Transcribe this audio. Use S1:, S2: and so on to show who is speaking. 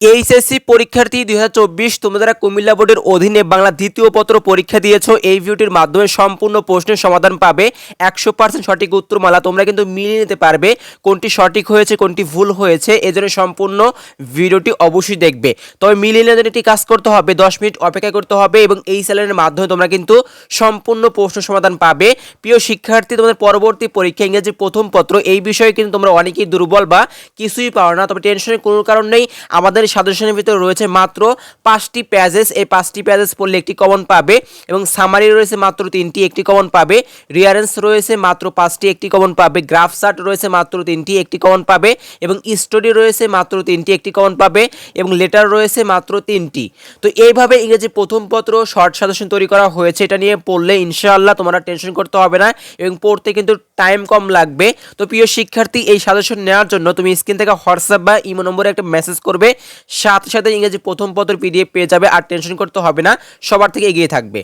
S1: HSC পরীক্ষার্থী দুই হাজার চব্বিশ, তোমরা যারা কুমিল্লা বোর্ডের অধীনে বাংলা দ্বিতীয় পত্র পরীক্ষা দিয়েছ, এই ভিডিওটির মাধ্যমে সম্পূর্ণ প্রশ্নের সমাধান পাবে। একশো পার্সেন্ট সঠিক উত্তরমালা তোমরা কিন্তু মিলিয়ে নিতে পারবে, কোনটি সঠিক হয়েছে, কোনটি ভুল হয়েছে, এজন্য সম্পূর্ণ ভিডিওটি অবশ্যই দেখবে। তবে মিলিয়ে নেওয়ার জন্য একটি কাজ করতে হবে, দশ মিনিট অপেক্ষা করতে হবে এবং এই চ্যানেলের মাধ্যমে তোমরা কিন্তু সম্পূর্ণ প্রশ্ন সমাধান পাবে। প্রিয় শিক্ষার্থী, তোমাদের পরবর্তী পরীক্ষা ইংরেজি প্রথম পত্র, এই বিষয়ে কিন্তু তোমরা অনেকেই দুর্বল বা কিছুই পাও না, তবে টেনশনের কোনো কারণ নেই। আমাদের সাজেশনের ভিতরে রয়েছে মাত্র পাঁচটি প্যাজেস এই পাঁচটি প্যাজেস পড়লে একটি কমন পাবে এবং সামারি রয়েছে মাত্র তিনটি, একটি কমন পাবে। রিয়ারেন্স রয়েছে মাত্র পাঁচটি, একটি কমন পাবে। গ্রাফ চার্ট রয়েছে মাত্র তিনটি, একটি কমন পাবে এবং স্টোরি রয়েছে মাত্র তিনটি, একটি কমন পাবে এবং লেটার রয়েছে মাত্র তিনটি। তো এইভাবে ইংরেজি প্রথম পত্র শর্ট সাজেশন তৈরি করা হয়েছে, এটা নিয়ে পড়লে ইনশাআল্লাহ তোমরা টেনশন করতে হবে না এবং পড়তে কিন্তু টাইম কম লাগবে। তো প্রিয় শিক্ষার্থী, এই সাজেশন নেওয়ার জন্য তুমি স্ক্রিন থেকে হোয়াটসঅ্যাপ বা ইমো নম্বরে একটা মেসেজ করবে। সাথে সাথে ইংরেজি প্রথম পত্র পিডিএফ পেয়ে যাবে, আর টেনশন করতে হবে না, সবার থেকে এগিয়ে থাকবে।